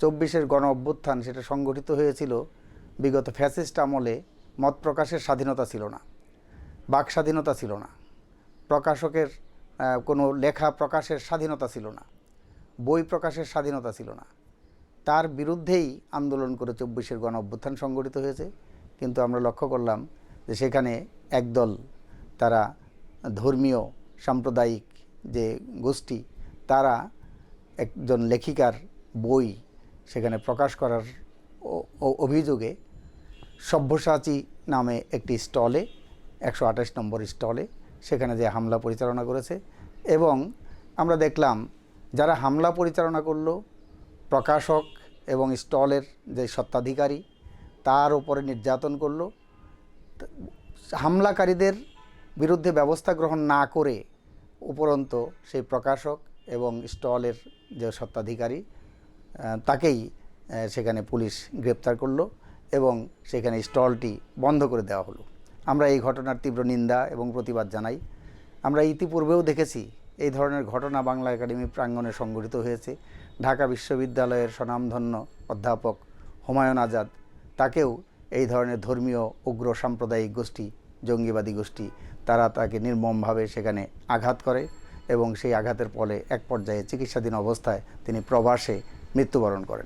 চব্বিশের গণ অভ্যুত্থান সেটা সংগঠিত হয়েছিল বিগত ফ্যাসিস্ট আমলে, মত প্রকাশের স্বাধীনতা ছিল না, বাক স্বাধীনতা ছিল না, প্রকাশকের কোনো লেখা প্রকাশের স্বাধীনতা ছিল না, বই প্রকাশের স্বাধীনতা ছিল না। তার বিরুদ্ধেই আন্দোলন করে চব্বিশের গণ অভ্যুত্থান সংগঠিত হয়েছে। কিন্তু আমরা লক্ষ্য করলাম যে সেখানে একদল তারা ধর্মীয়, সাম্প্রদায়িক যে গোষ্ঠী, তারা একজন লেখিকার বই সেখানে প্রকাশ করার অভিযোগে সভ্যসাচী নামে একটি স্টলে, একশো আঠাশ নম্বর স্টলে, সেখানে যে হামলা পরিচালনা করেছে এবং আমরা দেখলাম যারা হামলা পরিচালনা করল, প্রকাশক এবং স্টলের যে সত্ত্বাধিকারী তার উপরে নির্যাতন করল। হামলাকারীদের বিরুদ্ধে ব্যবস্থা গ্রহণ না করে উপরন্ত সেই প্রকাশক এবং স্টলের যে সত্ত্বাধিকারী তাকেই সেখানে পুলিশ গ্রেপ্তার করল এবং সেখানে স্টলটি বন্ধ করে দেওয়া হলো। আমরা এই ঘটনার তীব্র নিন্দা এবং প্রতিবাদ জানাই। আমরা ইতিপূর্বেও দেখেছি এই ধরনের ঘটনা বাংলা একাডেমি প্রাঙ্গণে সংঘটিত হয়েছে। ঢাকা বিশ্ববিদ্যালয়ের স্বনামধন্য অধ্যাপক হুমায়ুন আজাদ, তাকেও এই ধরনের ধর্মীয় উগ্র সাম্প্রদায়িক গোষ্ঠী, জঙ্গিবাদী গোষ্ঠী, তারা তাকে নির্মমভাবে সেখানে আঘাত করে এবং সেই আঘাতের ফলে এক পর্যায়ে চিকিৎসাধীন অবস্থায় তিনি প্রবাসে মৃত্যুবরণ করেন।